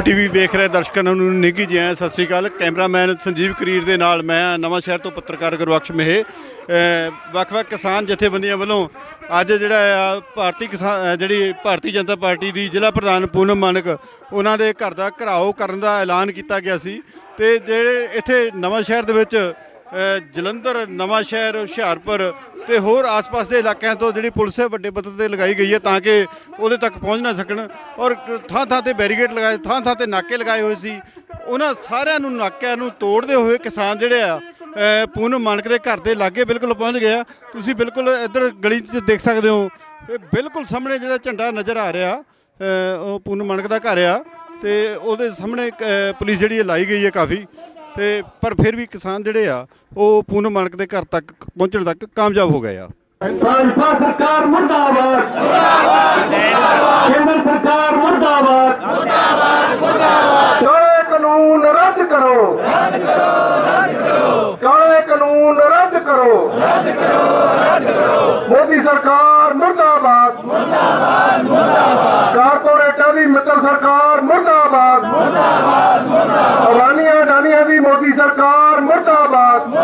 Punjab TV ਵੇਖ ਰਹੇ ਦਰਸ਼ਕਾਂ ਨੂੰ ਨਿੱਘੀ ਜੀ ਆਇਆਂ। ਸਤਿ ਸ੍ਰੀ ਅਕਾਲ ਕੈਮਰਾਮੈਨ ਸੰਜੀਵ ਕਰੀਰ ਦੇ ਨਾਲ ਮੈਂ ਹਾਂ ਨਵਾਂ ਸ਼ਹਿਰ ਤੋਂ ਪੱਤਰਕਾਰ ਗੁਰਬਖਸ਼ ਮੇਹੇ ਵੱਖ-ਵੱਖ ਕਿਸਾਨ ਜਥੇਬੰਦੀਆਂ ਵੱਲੋਂ ਅੱਜ ਜਿਹੜਾ ਆ, ਭਾਰਤੀ ਕਿਸਾਨ ਜਿਹੜੀ ਭਾਰਤੀ ਜਨਤਾ ਪਾਰਟੀ ਦੀ ਜ਼ਿਲ੍ਹਾ ਪ੍ਰਧਾਨ ਪੂਨਮ ਮਾਨਕ, ਉਹਨਾਂ ਦੇ ਘਰ ਦਾ ਘਰਾਓ ਕਰਨ ਦਾ ਐਲਾਨ ਕੀਤਾ ਗਿਆ ਸੀ ਤੇ ਜਿਹੜੇ ਇੱਥੇ ਨਵਾਂ ਸ਼ਹਿਰ ਦੇ ਵਿੱਚ ਜਲੰਧਰ ਨਵਾਂ ਸ਼ਹਿਰ ਹੁਸ਼ਿਆਰਪੁਰ ਤੇ ਹੋਰ ਆਸ-ਪਾਸ ਦੇ ਇਲਾਕਿਆਂ ਤੋਂ ਜਿਹੜੀ ਪੁਲਿਸ ਹੈ ਵੱਡੇ ਪੱਧਰ ਤੇ ਲਗਾਈ ਗਈ ਹੈ ਤਾਂ ਕਿ ਉਹਦੇ ਤੱਕ ਪਹੁੰਚ ਨਾ ਸਕਣ। ਔਰ ਥਾਂ-ਥਾਂ ਤੇ ਬੈਰੀਗੇਡ ਲਗਾਏ ਥਾਂ-ਥਾਂ ਤੇ ਨਾਕੇ ਲਗਾਏ ਹੋਏ ਸੀ। ਉਹਨਾਂ ਸਾਰਿਆਂ ਨੂੰ ਨਾਕਿਆਂ ਨੂੰ ਤੋੜਦੇ ਹੋਏ ਕਿਸਾਨ ਜਿਹੜੇ ਆ ਅ, ਪੂਨਮ ਮਾਨਕ ਦੇ ਘਰ ਦੇ ਲਾਗੇ ਬਿਲਕੁਲ ਪਹੁੰਚ ਗਏ ਆ। ਤੁਸੀਂ ਬਿਲਕੁਲ ਇੱਧਰ ਗਲੀ 'ਚ ਦੇਖ ਸਕਦੇ ਹੋ। ਇਹ ਬਿਲਕੁਲ ਸਾਹਮਣੇ ਜਿਹੜਾ ਝੰਡਾ ਨਜ਼ਰ ਆ ਰਿਹਾ ਉਹ ਪੂਨਮ ਮਾਨਕ ਦਾ ਘਰ ਆ ਤੇ ਉਹਦੇ ਸਾਹਮਣੇ ਪੁਲਿਸ ਜਿਹੜੀ ਹੈ ਲਾਈ ਗਈ ਹੈ ਕਾਫੀ। ਤੇ ਪਰ ਫਿਰ ਵੀ ਕਿਸਾਨ ਜਿਹੜੇ ਆ, ਉਹ ਪੂਨਮ ਮਾਨਕ ਦੇ ਘਰ ਤੱਕ ਪਹੁੰਚਣ ਤੱਕ ਕਾਮਯਾਬ ਹੋ ਗਏ ਆ। ਭਾਜਪਾ ਸਰਕਾਰ ਮੁਰਦਾਬਾਦ। ਮੁਰਦਾਬਾਦ ਕੇਂਦਰ ਸਰਕਾਰ ਮੁਰਦਾਬਾਦ। ਕਾਲੇ ਕਾਨੂੰਨ ਰੱਦ ਕਰੋ। ਰੱਦ ਕਰੋ ਰੱਦ ਕਰੋ ਕਾਲੇ ਕਾਨੂੰਨ ਰੱਦ ਕਰੋ। ਰੱਦ ਕਰੋ ਰੱਦ ਕਰੋ ਮੋਦੀ ਸਰਕਾਰ ਮੁਰਦਾਬਾਦ। ਮੁਰਦਾਬਾਦ ਮੁਰਦਾਬਾਦ ਕਾਰਪੋਰੇਟਾਂ ਦੀ ਮਿੱਤਰ ਸਰਕਾਰ ਮੁਰਦਾਬਾਦ। ਮੁਰਦਾਬਾਦ ਮੁਰਦਾਬਾਦ ਅਵਾਨੀਆਂ ਡਾਨੀਆਂ ਦੀ ਮੋਦੀ ਸਰਕਾਰ ਮੁਰਦਾਬਾਦ।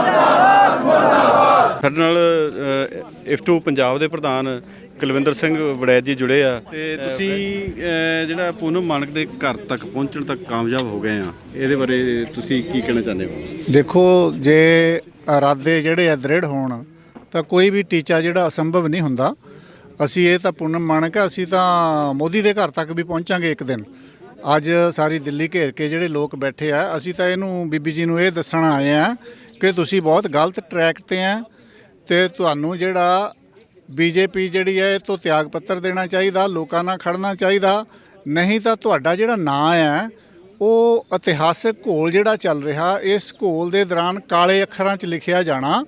ਸਾਡੇ ਨਾਲ ਇਫਟੂ ਪੰਜਾਬ ਦੇ ਪ੍ਰਧਾਨ ਕੁਲਵਿੰਦਰ ਸਿੰਘ ਵੜੈਤ ਜੀ ਜੁੜੇ ਆ ਤੇ ਤੁਸੀਂ ਜਿਹੜਾ ਪੂਨਮ ਮਾਨਕ ਦੇ ਘਰ ਤੱਕ ਪਹੁੰਚਣ ਤੱਕ ਕਾਮਯਾਬ ਹੋ ਗਏ ਆ। ਇਹਦੇ ਬਾਰੇ ਤੁਸੀਂ ਕੀ ਕਹਿਣਾ ਚਾਹੁੰਦੇ ਹੋ? ਦੇਖੋ ਜੇ ਇਰਾਦੇ ਜਿਹੜੇ ਆ ਦ੍ਰਿੜ ਹੋਣ ਤਾਂ ਕੋਈ ਵੀ ਟੀਚਾ ਜਿਹੜਾ ਅਸੰਭਵ ਨਹੀਂ ਹੁੰਦਾ। ਅਸੀਂ ਇਹ ਤਾਂ ਪੂਨਮ ਮਾਨਕ ਆ ਅਸੀਂ ਤਾਂ ਮੋਦੀ ਦੇ ਘਰ ਤੱਕ ਵੀ ਪਹੁੰਚਾਂਗੇ ਇੱਕ ਦਿਨ। ਅੱਜ ਸਾਰੀ ਦਿੱਲੀ ਘੇਰ ਕੇ ਜਿਹੜੇ ਲੋਕ ਬੈਠੇ ਆ, ਅਸੀਂ ਤਾਂ ਇਹਨੂੰ ਬੀਬੀ ਜੀ ਨੂੰ ਇਹ ਦੱਸਣ ਆਏ ਆ ਕਿ ਤੁਸੀਂ ਬਹੁਤ ਗਲਤ ਟਰੈਕ ਤੇ ਆ ਤੇ ਤੁਹਾਨੂੰ ਜਿਹੜਾ ਬੀਜੇਪੀ ਜਿਹੜੀ ਹੈ ਇਹ ਤੋਂ ਤਿਆਗ ਪੱਤਰ ਦੇਣਾ ਚਾਹੀਦਾ, ਲੋਕਾਂ ਨਾਲ ਖੜਨਾ ਚਾਹੀਦਾ, ਨਹੀਂ ਤਾਂ ਤੁਹਾਡਾ ਜਿਹੜਾ ਨਾਂ ਹੈ ਉਹ ਇਤਿਹਾਸਕ ਘੋਲ ਜਿਹੜਾ ਚੱਲ ਰਿਹਾ, ਇਸ ਘੋਲ ਦੇ ਦੌਰਾਨ ਕਾਲੇ ਅੱਖਰਾਂ 'ਚ ਲਿਖਿਆ ਜਾਣਾ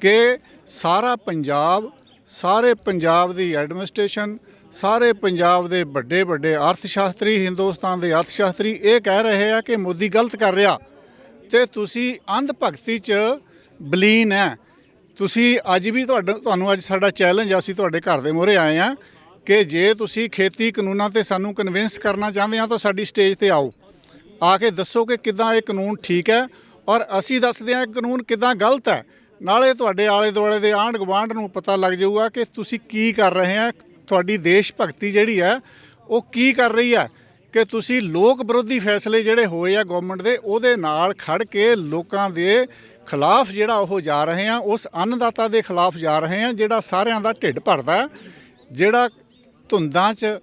ਕਿ ਸਾਰਾ ਪੰਜਾਬ, ਸਾਰੇ ਪੰਜਾਬ ਦੀ ਐਡਮਿਨਿਸਟ੍ਰੇਸ਼ਨ ਸਾਰੇ ਪੰਜਾਬ ਦੇ ਵੱਡੇ ਵੱਡੇ ਅਰਥਸ਼ਾਸਤਰੀ ਹਿੰਦੁਸਤਾਨ ਦੇ ਅਰਥ ਸ਼ਾਸਤਰੀ ਇਹ ਕਹਿ ਰਹੇ ਆ ਕਿ ਮੋਦੀ ਗਲਤ ਕਰ ਰਿਹਾ। ਤੇ ਤੁਸੀਂ ਅੰਧ ਭਗਤੀ 'ਚ ਬਲੀਨ ਹੈ ਤੁਸੀਂ ਅੱਜ ਵੀ ਤੁਹਾਡਾ ਤੁਹਾਨੂੰ ਅੱਜ ਸਾਡਾ ਚੈਲੰਜ ਆ, ਅਸੀਂ ਤੁਹਾਡੇ ਘਰ ਦੇ ਮੂਹਰੇ ਆਏ ਆ ਕਿ ਜੇ ਤੁਸੀਂ ਖੇਤੀ ਕਾਨੂੰਨਾਂ ਤੇ ਸਾਨੂੰ ਕਨਵਿੰਸ ਕਰਨਾ ਚਾਹੁੰਦੇ ਆ ਤਾਂ ਸਾਡੀ ਸਟੇਜ ਤੇ ਆਓ। ਆ ਕੇ ਦੱਸੋ ਕਿ ਕਿਦਾਂ ਇਹ ਕਾਨੂੰਨ ਠੀਕ ਹੈ ਔਰ ਅਸੀਂ ਦੱਸਦੇ ਹਾਂ ਕਾਨੂੰਨ ਕਿਦਾਂ ਗਲਤ ਹੈ ਨਾਲੇ ਤੁਹਾਡੇ ਆਲੇ ਦੁਆਲੇ ਦੇ ਆਂਢ ਗੁਆਂਢ ਨੂੰ ਪਤਾ ਲੱਗ ਜਾਊਗਾ ਕਿ ਤੁਸੀਂ ਕੀ ਕਰ ਰਹੇ ਆ ਤੁਹਾਡੀ ਦੇਸ਼ ਭਗਤੀ ਜਿਹੜੀ ਹੈ ਉਹ ਕੀ ਕਰ ਰਹੀ ਹੈ ਕਿ ਤੁਸੀਂ ਲੋਕ ਵਿਰੋਧੀ ਫੈਸਲੇ ਜਿਹੜੇ ਹੋਏ ਆ ਗਵਰਨਮੈਂਟ ਦੇ, ਉਹਦੇ ਨਾਲ ਖੜ ਕੇ ਲੋਕਾਂ ਦੇ ਖਿਲਾਫ ਜਿਹੜਾ ਉਹ ਜਾ ਰਹੇ ਆ, ਉਸ ਅੰਨਦਾਤਾ ਦੇ ਖਿਲਾਫ ਜਾ ਰਹੇ ਆ, ਜਿਹੜਾ ਸਾਰਿਆਂ ਦਾ ਢਿੱਡ ਭਰਦਾ ਜਿਹੜਾ ਧੁੰਦਾਂ 'ਚ,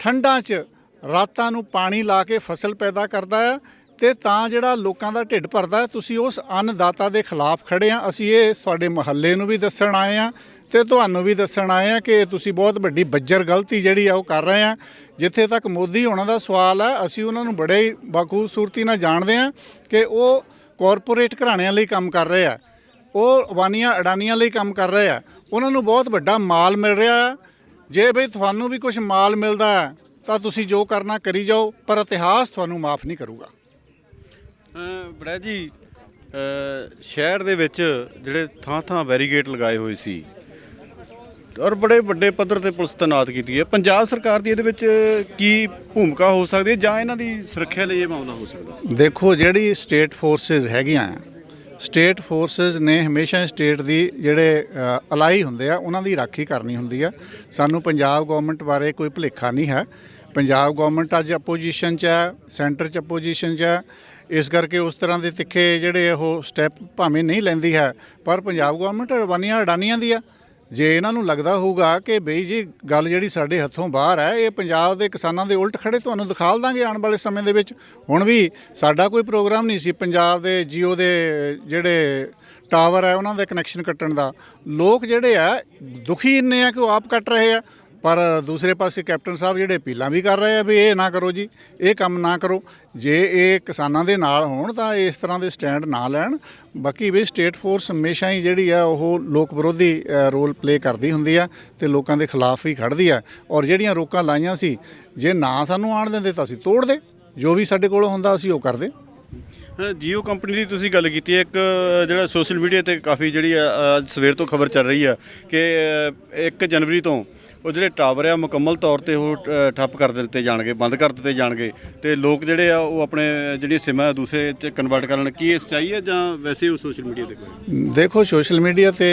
ਠੰਡਾਂ 'ਚ ਰਾਤਾਂ ਨੂੰ ਪਾਣੀ ਲਾ ਕੇ ਫਸਲ ਪੈਦਾ ਕਰਦਾ ਹੈ ਤੇ ਤਾਂ ਜਿਹੜਾ ਲੋਕਾਂ ਦਾ ਢਿੱਡ ਭਰਦਾ ਤੁਸੀਂ ਉਸ ਅੰਨਦਾਤਾ ਦੇ ਖਿਲਾਫ ਖੜੇ ਆ। ਅਸੀਂ ਇਹ ਤੁਹਾਡੇ ਮਹੱਲੇ ਨੂੰ ਵੀ ਦੱਸਣ ਆਏ ਆ ਤੇ ਤੁਹਾਨੂੰ ਵੀ ਦੱਸਣ ਆਏ ਆ ਕਿ ਤੁਸੀਂ ਬਹੁਤ ਵੱਡੀ ਬੱਜਰ ਗਲਤੀ ਜਿਹੜੀ ਆ ਉਹ ਕਰ ਰਹੇ ਆ। ਜਿੱਥੇ ਤੱਕ ਮੋਦੀ ਹੋਣਾ ਦਾ ਸਵਾਲ ਹੈ ਅਸੀਂ ਉਹਨਾਂ ਨੂੰ ਬੜੇ ਹੀ ਬਖੂਬਸੂਰਤੀ ਨਾਲ ਜਾਣਦੇ ਆ ਕਿ ਉਹ ਕਾਰਪੋਰੇਟ ਘਰਾਣਿਆਂ ਲਈ ਕੰਮ ਕਰ ਰਹੇ ਆ। ਉਹ ਅਵਾਨੀਆਂ ਅਡਾਨੀਆਂ ਲਈ ਕੰਮ ਕਰ ਰਹੇ ਆ। ਉਹਨਾਂ ਨੂੰ ਬਹੁਤ ਵੱਡਾ ਮਾਲ ਮਿਲ ਰਿਹਾ ਹੈ ਜੇ ਬਈ ਤੁਹਾਨੂੰ ਵੀ ਕੁਝ ਮਾਲ ਮਿਲਦਾ ਹੈ ਤਾਂ ਤੁਸੀਂ ਜੋ ਕਰਨਾ ਕਰੀ ਜਾਓ, ਪਰ ਇਤਿਹਾਸ ਤੁਹਾਨੂੰ ਮਾਫ ਨਹੀਂ ਕਰੂਗਾ। ਬੜਾ ਜੀ ਸ਼ਹਿਰ ਦੇ ਵਿੱਚ ਜਿਹੜੇ ਥਾਂ-ਥਾਂ ਬੈਰੀਗੇਟ ਲਗਾਏ ਹੋਏ ਸੀ ਔਰ ਬੜੇ ਵੱਡੇ ਪੱਧਰ ਤੇ ਪੁਲਿਸ ਤੈਨਾਤ ਕੀਤੀ ਹੈ। ਪੰਜਾਬ ਸਰਕਾਰ ਦੀ ਇਹਦੇ ਵਿੱਚ ਕੀ ਭੂਮਿਕਾ ਹੋ ਸਕਦੀ ਹੈ ਜਾਂ ਇਹਨਾਂ ਦੀ ਸੁਰੱਖਿਆ ਲਈ ਇਹ ਮਾਮਲਾ ਹੋ ਸਕਦਾ? ਦੇਖੋ, ਜਿਹੜੀ ਸਟੇਟ ਫੋਰਸਸ ਹੈਗੀਆਂ, ਸਟੇਟ ਫੋਰਸਸ ਨੇ ਹਮੇਸ਼ਾ ਸਟੇਟ ਦੀ ਜਿਹੜੇ ਅਲਾਈ ਹੁੰਦੇ ਆ, ਉਹਨਾਂ ਦੀ ਰਾਖੀ ਕਰਨੀ ਹੁੰਦੀ ਆ। ਸਾਨੂੰ ਪੰਜਾਬ ਗਵਰਨਮੈਂਟ ਬਾਰੇ ਕੋਈ ਭੁਲੇਖਾ ਨਹੀਂ ਹੈ। ਪੰਜਾਬ ਗਵਰਨਮੈਂਟ ਅੱਜ ਅਪੋਜੀਸ਼ਨ 'ਚ ਹੈ, ਸੈਂਟਰ 'ਚ ਅਪੋਜੀਸ਼ਨ 'ਚ ਹੈ ਇਸ ਕਰਕੇ ਉਸ ਤਰ੍ਹਾਂ ਦੇ ਤਿੱਖੇ ਜਿਹੜੇ ਉਹ ਸਟੈਪ ਭਾਵੇਂ ਨਹੀਂ ਲੈਂਦੀ ਹੈ, ਪਰ ਪੰਜਾਬ ਗਵਰਨਮੈਂਟ ਅਡਵਾਨੀਆਂ ਅਡਾਨੀਆਂ ਦੀ ਆ। ਜੇ ਇਹਨਾਂ ਨੂੰ ਲੱਗਦਾ ਹੋਊਗਾ ਕਿ ਬਈ ਜੀ ਗੱਲ ਜਿਹੜੀ ਸਾਡੇ ਹੱਥੋਂ ਬਾਹਰ ਹੈ, ਇਹ ਪੰਜਾਬ ਦੇ ਕਿਸਾਨਾਂ ਦੇ ਉਲਟ ਖੜੇ ਤੁਹਾਨੂੰ ਦਿਖਾਲ ਦਾਂਗੇ ਆਉਣ ਵਾਲੇ ਸਮੇਂ ਦੇ ਵਿੱਚ। ਹੁਣ ਵੀ ਸਾਡਾ ਕੋਈ ਪ੍ਰੋਗਰਾਮ ਨਹੀਂ ਸੀ, ਪੰਜਾਬ ਦੇ ਜੀਓ ਦੇ ਜਿਹੜੇ ਟਾਵਰ ਹੈ, ਉਹਨਾਂ ਦੇ ਕਨੈਕਸ਼ਨ ਕੱਟਣ ਦਾ। ਲੋਕ ਜਿਹੜੇ ਆ ਦੁਖੀ ਇੰਨੇ ਆ ਕਿ ਉਹ ਆਪ ਕੱਟ ਰਹੇ ਆ। ਪਰ ਦੂਸਰੇ ਪਾਸੇ ਕੈਪਟਨ ਸਾਹਿਬ ਜਿਹੜੇ ਅਪੀਲਾਂ ਵੀ ਕਰ ਰਹੇ ਆ ਵੀ ਇਹ ਨਾ ਕਰੋ ਜੀ ਇਹ ਕੰਮ ਨਾ ਕਰੋ। ਜੇ ਇਹ ਕਿਸਾਨਾਂ ਦੇ ਨਾਲ ਹੋਣ ਤਾਂ ਇਸ ਤਰ੍ਹਾਂ ਦੇ ਸਟੈਂਡ ਨਾ ਲੈਣ। ਬਾਕੀ ਵੀ ਸਟੇਟ ਫੋਰਸ ਹਮੇਸ਼ਾ ਹੀ ਜਿਹੜੀ ਆ ਉਹ ਲੋਕ ਵਿਰੋਧੀ ਰੋਲ ਪਲੇ ਕਰਦੀ ਹੁੰਦੀ ਆ ਤੇ ਲੋਕਾਂ ਦੇ ਖਿਲਾਫ ਹੀ ਖੜਦੀ ਆ। ਔਰ ਜਿਹੜੀਆਂ ਰੋਕਾਂ ਲਾਈਆਂ ਸੀ ਜੇ ਨਾ ਸਾਨੂੰ ਆਣ ਦਿੰਦੇ ਤਾਂ ਅਸੀਂ ਤੋੜਦੇ ਜੋ ਵੀ ਸਾਡੇ ਕੋਲ ਹੁੰਦਾ ਅਸੀਂ ਉਹ ਕਰਦੇ। ਜੀਓ ਕੰਪਨੀ ਦੀ ਤੁਸੀਂ ਗੱਲ ਕੀਤੀ ਹੈ ਇੱਕ ਜਿਹੜਾ ਸੋਸ਼ਲ ਮੀਡੀਆ ਤੇ ਕਾਫੀ ਜਿਹੜੀ ਆ, ਅੱਜ ਸਵੇਰ ਤੋਂ ਖਬਰ ਚੱਲ ਰਹੀ ਆ ਕਿ 1 ਜਨਵਰੀ ਤੋਂ ਉਹ ਜਿਹੜੇ ਟਾਵਰ ਆ ਮੁਕੰਮਲ ਤੌਰ ਤੇ ਉਹ ਠੱਪ ਕਰ ਦਿੱਤੇ ਜਾਣਗੇ ਬੰਦ ਕਰ ਦਿੱਤੇ ਜਾਣਗੇ। ਤੇ ਲੋਕ ਜਿਹੜੇ ਆ ਉਹ ਆਪਣੇ ਜਿਹੜੀਆਂ ਸਿਮਾਂ ਦੂਸਰੇ ਚ ਕਨਵਰਟ ਕਰਨ ਕੀ ਇਹ ਸੱਚਾਈ ਹੈ ਜਾਂ ਵੈਸੇ ਉਹ ਸੋਸ਼ਲ ਮੀਡੀਆ ਤੇ ਕੋਈ? ਦੇਖੋ ਸੋਸ਼ਲ ਮੀਡੀਆ ਤੇ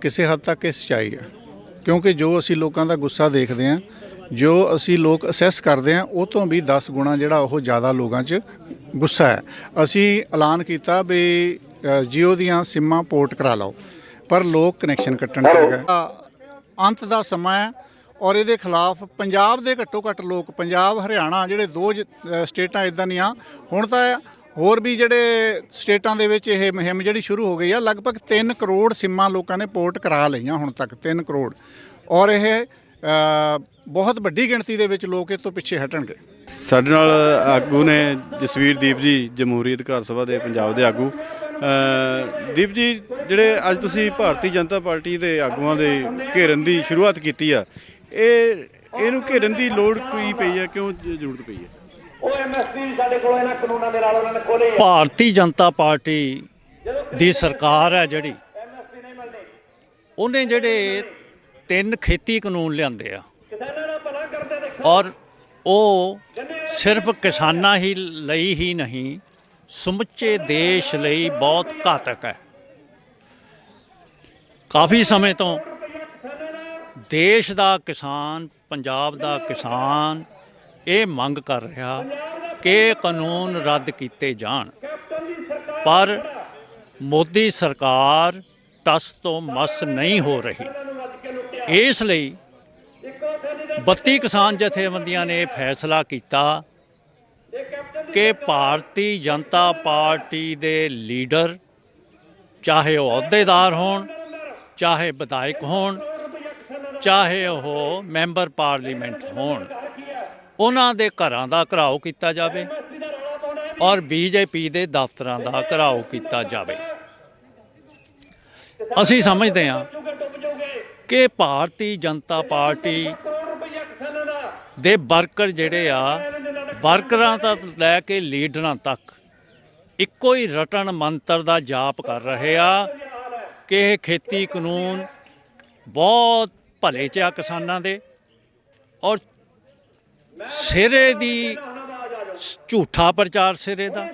ਕਿਸੇ ਹੱਦ ਤੱਕ ਇਹ ਸੱਚਾਈ ਹੈ ਕਿਉਂਕਿ ਜੋ ਅਸੀਂ ਲੋਕਾਂ ਦਾ ਗੁੱਸਾ ਦੇਖਦੇ ਹਾਂ ਜੋ ਅਸੀਂ ਲੋਕ ਅਸੈਸ ਕਰਦੇ ਹਾਂ ਉਹ ਤੋਂ ਵੀ 10 ਗੁਣਾ ਜਿਹੜਾ ਉਹ ਜ਼ਿਆਦਾ ਲੋਕਾਂ 'ਚ ਗੁੱਸਾ ਹੈ। ਅਸੀਂ ਐਲਾਨ ਕੀਤਾ ਵੀ ਜੀਓ ਦੀਆਂ ਸਿੰਮਾਂ ਪੋਰਟ ਕਰਾ ਲਓ ਪਰ ਲੋਕ ਕਨੈਕਸ਼ਨ ਕੱਟਣ ਕਰ ਗਏ। ਅੰਤ ਦਾ ਸਮਾਂ ਹੈ ਔਰ ਇਹਦੇ ਖਿਲਾਫ ਪੰਜਾਬ ਦੇ ਘੱਟੋ ਘੱਟ ਲੋਕ, ਪੰਜਾਬ, ਹਰਿਆਣਾ ਜਿਹੜੇ ਦੋ ਜ- ਸਟੇਟਾਂ ਇਦਾਂ ਦੀਆਂ, ਹੁਣ ਤਾਂ ਹੋਰ ਵੀ ਜਿਹੜੇ ਸਟੇਟਾਂ ਦੇ ਵਿੱਚ ਇਹ ਮੁਹਿੰਮ ਜਿਹੜੀ ਸ਼ੁਰੂ ਹੋ ਗਈ ਆ, ਲਗਭਗ 3 ਕਰੋੜ ਸਿੰਮਾਂ ਲੋਕਾਂ ਨੇ ਪੋਰਟ ਕਰਾ ਲਈਆਂ ਹੁਣ ਤੱਕ 3 ਕਰੋੜ। ਔਰ ਇਹ ਬਹੁਤ ਵੱਡੀ ਗਿਣਤੀ ਦੇ ਵਿੱਚ ਲੋਕ ਇਹ ਤੋਂ ਪਿੱਛੇ ਹਟਣਗੇ। ਸਾਡੇ ਨਾਲ ਆਗੂ ਨੇ ਜਸਵੀਰ ਦੀਪ ਜੀ, ਜਮਹੂਰੀ ਅਧਿਕਾਰ ਸਭਾ ਦੇ ਪੰਜਾਬ ਦੇ ਆਗੂ। ਦੀਪ ਜੀ ਜਿਹੜੇ ਅੱਜ ਤੁਸੀਂ ਭਾਰਤੀ ਜਨਤਾ ਪਾਰਟੀ ਦੇ ਆਗੂਆਂ ਦੇ ਘੇਰਨ ਦੀ ਸ਼ੁਰੂਆਤ ਕੀਤੀ ਆ ਇਹ ਇਹਨੂੰ ਘੇਰਨ ਦੀ ਲੋੜ ਕੀ ਪਈ ਆ ਕਿਉਂ ਜ਼ਰੂਰਤ ਪਈ ਹੈ ਉਹ ਐਮਐਸਪੀ ਸਾਡੇ ਕੋਲ ਇਹਨਾਂ ਕਾਨੂੰਨਾਂ ਦੇ ਨਾਲ ਉਹਨਾਂ ਨੇ ਖੋਲੇ ਭਾਰਤੀ ਜਨਤਾ ਪਾਰਟੀ ਦੀ ਸਰਕਾਰ ਹੈ ਜਿਹੜੀ ਉਹਨੇ ਜਿਹੜੇ ਤਿੰਨ ਖੇਤੀ ਕਾਨੂੰਨ ਲਿਆਂਦੇ ਆ। ਔਰ ਉਹ ਸਿਰਫ ਕਿਸਾਨਾਂ ਹੀ ਲਈ ਹੀ ਨਹੀਂ ਸਮੁੱਚੇ ਦੇਸ਼ ਲਈ ਬਹੁਤ ਘਾਤਕ ਹੈ। ਕਾਫੀ ਸਮੇਂ ਤੋਂ ਦੇਸ਼ ਦਾ ਕਿਸਾਨ, ਪੰਜਾਬ ਦਾ ਕਿਸਾਨ ਇਹ ਮੰਗ ਕਰ ਰਿਹਾ ਕਿ ਕਾਨੂੰਨ ਰੱਦ ਕੀਤੇ ਜਾਣ। ਪਰ ਮੋਦੀ ਸਰਕਾਰ ਟਸ ਤੋਂ ਮਸ ਨਹੀਂ ਹੋ ਰਹੀ। ਇਸ ਲਈ 32 ਕਿਸਾਨ ਜਥੇਬੰਦੀਆਂ ਨੇ ਫੈਸਲਾ ਕੀਤਾ ਕਿ ਭਾਰਤੀ ਜਨਤਾ ਪਾਰਟੀ ਦੇ ਲੀਡਰ ਚਾਹੇ ਉਹ ਅਹੁਦੇਦਾਰ ਹੋਣ, ਚਾਹੇ ਵਿਧਾਇਕ ਹੋਣ, ਚਾਹੇ ਉਹ ਮੈਂਬਰ ਪਾਰਲੀਮੈਂਟ ਹੋਣ, ਉਹਨਾਂ ਦੇ ਘਰਾਂ ਦਾ ਘਰਾਓ ਕੀਤਾ ਜਾਵੇ ਔਰ ਬੀਜੇਪੀ ਦੇ ਦਫ਼ਤਰਾਂ ਦਾ ਘਰਾਓ ਕੀਤਾ ਜਾਵੇ। ਅਸੀਂ ਸਮਝਦੇ ਹਾਂ ਕਿ ਭਾਰਤੀ ਜਨਤਾ ਪਾਰਟੀ ਦੇ ਵਰਕਰ ਜਿਹੜੇ ਆ ਵਰਕਰਾਂ ਤੋਂ ਲੈ ਕੇ ਲੀਡਰਾਂ ਤੱਕ ਇੱਕੋ ਹੀ ਰਟਨ ਮੰਤਰ ਦਾ ਜਾਪ ਕਰ ਰਹੇ ਆ ਕਿ ਇਹ ਖੇਤੀ ਕਾਨੂੰਨ ਬਹੁਤ ਭਲੇ ਚ ਆ ਕਿਸਾਨਾਂ ਦੇ ਔਰ ਸਿਰੇ ਦੀ ਝੂਠਾ ਪ੍ਰਚਾਰ ਸਿਰੇ ਦਾ,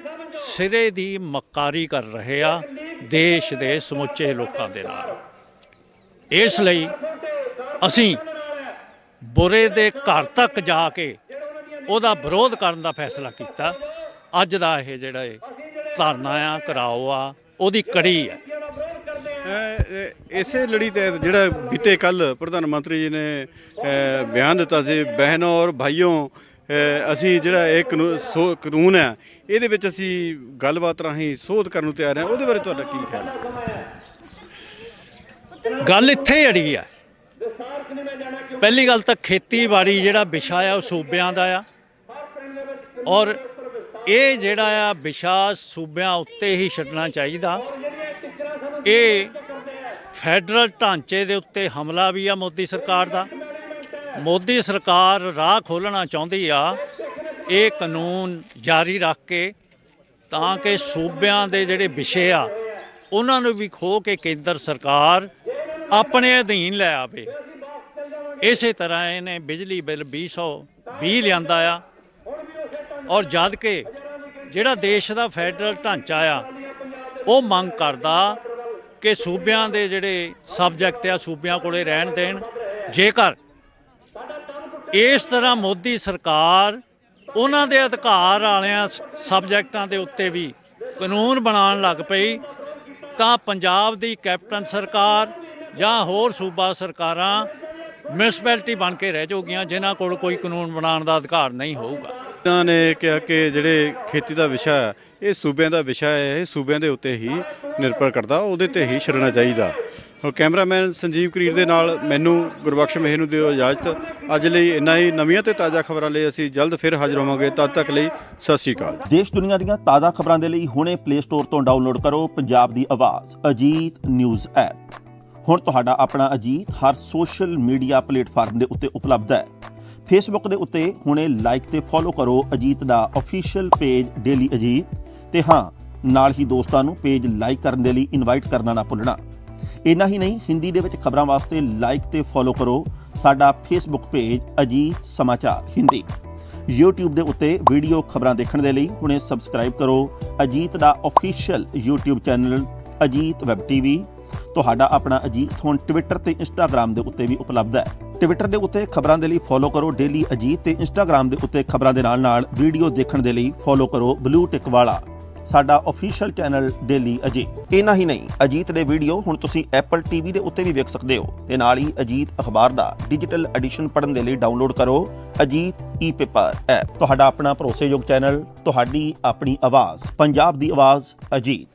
ਸਿਰੇ ਦੀ ਮੱਕਾਰੀ ਕਰ ਰਹੇ ਆ ਦੇਸ਼ ਦੇ ਸਮੁੱਚੇ ਲੋਕਾਂ ਦੇ ਨਾਲ। ਇਸ ਲਈ ਅਸੀਂ ਬੁਰੇ ਦੇ ਘਰ ਤੱਕ ਜਾ ਕੇ ਉਹਦਾ ਵਿਰੋਧ ਕਰਨ ਦਾ ਫੈਸਲਾ ਕੀਤਾ। ਅੱਜ ਦਾ ਇਹ ਜਿਹੜਾ ਇਹ ਧਰਨਾ ਆ ਕਰਾਓ ਆ ਉਹਦੀ ਕੜੀ ਅ, ਇਸੇ ਲੜੀ ਤੇ ਜਿਹੜਾ ਬੀਤੇ ਕੱਲ ਪ੍ਰਧਾਨ ਮੰਤਰੀ ਜੀ ਨੇ ਬਿਆਨ ਦਿੱਤਾ ਸੀ ਬਹਿਨੋਂ ਔਰ ਭਾਈਓ ਅਸੀਂ ਜਿਹੜਾ ਇਹ ਕਾਨੂੰਨ ਹੈ ਇਹਦੇ ਵਿੱਚ ਅਸੀਂ ਗੱਲਬਾਤ ਰਾਹੀਂ ਸੋਧ ਕਰਨ ਨੂੰ ਤਿਆਰ ਹਾਂ ਉਹਦੇ ਬਾਰੇ ਤੁਹਾਡਾ ਕੀ ਖਿਆਲ ਹੈ ਗੱਲ ਇੱਥੇ ਅੜੀ ਆ। ਪਹਿਲੀ ਗੱਲ ਤਾਂ ਖੇਤੀਬਾੜੀ ਜਿਹੜਾ ਵਿਸ਼ਾ ਆ ਉਹ ਸੂਬਿਆਂ ਦਾ ਆ। ਔਰ ਇਹ ਜਿਹੜਾ ਆ ਵਿਸ਼ਾ ਸੂਬਿਆਂ ਉੱਤੇ ਹੀ ਛੱਡਣਾ ਚਾਹੀਦਾ। ਇਹ ਫੈਡਰਲ ਢਾਂਚੇ ਦੇ ਉੱਤੇ ਹਮਲਾ ਵੀ ਆ ਮੋਦੀ ਸਰਕਾਰ ਦਾ। ਮੋਦੀ ਸਰਕਾਰ ਰਾਹ ਖੋਲਣਾ ਚਾਹੁੰਦੀ ਆ, ਇਹ ਕਾਨੂੰਨ ਜਾਰੀ ਰੱਖ ਕੇ ਤਾਂ ਕਿ ਸੂਬਿਆਂ ਦੇ ਜਿਹੜੇ ਵਿਸ਼ੇ ਆ, ਉਹਨਾਂ ਨੂੰ ਵੀ ਖੋ ਕੇ ਕੇਂਦਰ ਸਰਕਾਰ ਆਪਣੇ ਅਧੀਨ ਲੈ ਆਵੇ। ਇਸੇ ਤਰ੍ਹਾਂ ਇਹਨੇ ਬਿਜਲੀ ਬਿੱਲ 2020 ਲਿਆਂਦਾ ਆ। ਔਰ ਜਦ ਕਿ ਜਿਹੜਾ ਦੇਸ਼ ਦਾ ਫੈਡਰਲ ਢਾਂਚਾ ਆ, ਉਹ ਮੰਗ ਕਰਦਾ ਕਿ ਸੂਬਿਆਂ ਦੇ ਜਿਹੜੇ ਸਬਜੈਕਟ ਆ, ਸੂਬਿਆਂ ਕੋਲੇ ਰਹਿਣ ਦੇਣ। ਜੇਕਰ ਇਸ ਤਰ੍ਹਾਂ ਮੋਦੀ ਸਰਕਾਰ ਉਹਨਾਂ ਦੇ ਅਧਿਕਾਰ ਵਾਲਿਆਂ ਸਬਜੈਕਟਾਂ ਦੇ ਉੱਤੇ ਵੀ ਕਾਨੂੰਨ ਬਣਾਉਣ ਲੱਗ ਪਈ, ਤਾਂ ਪੰਜਾਬ ਦੀ ਕੈਪਟਨ ਸਰਕਾਰ ਜਾਂ ਹੋਰ ਸੂਬਾ ਸਰਕਾਰਾਂ ਮਿਊਨਿਸਪੈਲਿਟੀ ਬਣ ਕੇ ਰਹਿ ਜਾਊਗੀਆਂ, ਜਿਨ੍ਹਾਂ ਕੋਲ ਕੋਈ ਕਾਨੂੰਨ ਬਣਾਉਣ ਦਾ ਅਧਿਕਾਰ ਨਹੀਂ ਹੋਊਗਾ। ਇਹਨਾਂ ਨੇ ਕਿਹਾ ਕਿ ਜਿਹੜੇ ਖੇਤੀ ਦਾ ਵਿਸ਼ਾ ਹੈ, ਇਹ ਸੂਬਿਆਂ ਦਾ ਵਿਸ਼ਾ ਹੈ, ਇਹ ਸੂਬਿਆਂ ਦੇ ਉੱਤੇ ਹੀ ਨਿਰਭਰ ਕਰਦਾ, ਉਹਦੇ ਤੇ ਹੀ ਛੱਡਣਾ ਚਾਹੀਦਾ। ਹੁਣ ਕੈਮਰਾਮੈਨ ਸੰਜੀਵ ਕਰੀਰ ਦੇ ਨਾਲ ਮੈਨੂੰ ਗੁਰਬਖਸ਼ ਮਹਿ ਨੂੰ ਦਿਓ ਇਜਾਜ਼ਤ। ਅੱਜ ਲਈ ਇੰਨਾ ਹੀ, ਨਵੀਆਂ ਤੇ ਤਾਜ਼ਾ ਖਬਰਾਂ ਲਈ ਅਸੀਂ ਜਲਦ ਫਿਰ ਹਾਜ਼ਰ ਹੋਵਾਂਗੇ। ਤਦ ਤੱਕ ਲਈ ਸਤਿ ਸ਼੍ਰੀ ਅਕਾਲ। ਦੇਸ਼ ਦੁਨੀਆ ਦੀਆਂ ਤਾਜ਼ਾ ਖਬਰਾਂ ਦੇ ਲਈ ਹੁਣੇ ਪਲੇ ਸਟੋਰ ਤੋਂ ਡਾਊਨਲੋਡ ਕਰੋ ਪੰਜਾਬ ਦੀ ਆਵਾਜ਼, ਅਜੀਤ ਨਿਊਜ਼ ਐਪ। ਹੁਣ ਤੁਹਾਡਾ ਆਪਣਾ ਅਜੀਤ ਹਰ ਸੋਸ਼ਲ ਮੀਡੀਆ ਪਲੇਟਫਾਰਮ ਦੇ ਉੱਤੇ ਉਪਲਬਧ ਹੈ। ਫੇਸਬੁੱਕ ਦੇ ਉੱਤੇ ਹੁਣੇ ਲਾਈਕ ਤੇ ਫੋਲੋ ਕਰੋ ਅਜੀਤ ਦਾ ਅਫੀਸ਼ੀਅਲ ਪੇਜ ਡੇਲੀ ਅਜੀਤ ਤੇ ਹਾਂ, ਨਾਲ ਹੀ ਦੋਸਤਾਂ ਨੂੰ ਪੇਜ ਲਾਈਕ ਕਰਨ ਦੇ ਲਈ ਇਨਵਾਈਟ ਕਰਨਾ ਨਾ ਭੁੱਲਣਾ। ਇੰਨਾ ਹੀ ਨਹੀਂ, ਹਿੰਦੀ ਦੇ ਵਿੱਚ ਖਬਰਾਂ ਵਾਸਤੇ ਲਾਈਕ ਤੇ ਫੋਲੋ ਕਰੋ ਸਾਡਾ ਫੇਸਬੁੱਕ ਪੇਜ ਅਜੀਤ ਸਮਾਚਾਰ ਹਿੰਦੀ YouTube ਦੇ ਉੱਤੇ ਵੀਡੀਓ ਖਬਰਾਂ ਦੇਖਣ ਦੇ ਲਈ ਹੁਣੇ ਸਬਸਕ੍ਰਾਈਬ ਕਰੋ ਅਜੀਤ ਦਾ official YouTube channel Ajit web TV ਤੁਹਾਡਾ ਆਪਣਾ ਅਜੀਤ ਹੁਣ ਟਵਿੱਟਰ ਤੇ ਇੰਸਟਾਗ੍ਰam ਦੇ ਉੱਤੇ ਵੀ ਉਪਲਬਧ ਹੈ। ਟਵਿੱਟਰ ਦੇ ਉੱਤੇ ਖਬਰਾਂ ਦੇ ਲਈ ਫੋਲੋ ਕਰੋ ਡੇਲੀ ਅਜੀਤ ਤੇ ਇੰਸਟਾਗ੍ਰam ਦੇ ਉੱਤੇ ਖਬਰਾਂ ਦੇ ਨਾਲ ਨਾਲ ਵੀਡੀਓ ਦੇਖਣ ਦੇ ਲਈ ਫੋਲੋ ਕਰੋ ਬਲੂ ਟਿਕ ਵਾਲਾ। ਸਾਡਾ ਅਫੀਸ਼ੀਅਲ ਚੈਨਲ ਡੇਲੀ ਅਜੀਤ ਇਹਨਾਂ ਹੀ ਨਹੀਂ ਅਜੀਤ ਦੇ ਵੀਡੀਓ ਹੁਣ ਤੁਸੀਂ Apple TV ਦੇ ਉੱਤੇ ਵੀ ਵੇਖ ਸਕਦੇ ਹੋ। ਤੇ ਨਾਲ ਹੀ ਅਜੀਤ ਅਖਬਾਰ ਦਾ ਡਿਜੀਟਲ ਐਡੀਸ਼ਨ ਪੜ੍ਹਨ ਦੇ ਲਈ ਡਾਊਨਲੋਡ ਕਰੋ ਅਜੀਤ ਈ-ਪੇਪਰ ਐਪ ਤੁਹਾਡਾ ਆਪਣਾ ਭਰੋਸੇਯੋਗ ਚੈਨਲ ਤੁਹਾਡੀ ਆਪਣੀ ਆਵਾਜ਼, ਪੰਜਾਬ ਦੀ ਆਵਾਜ਼ ਅਜੀਤ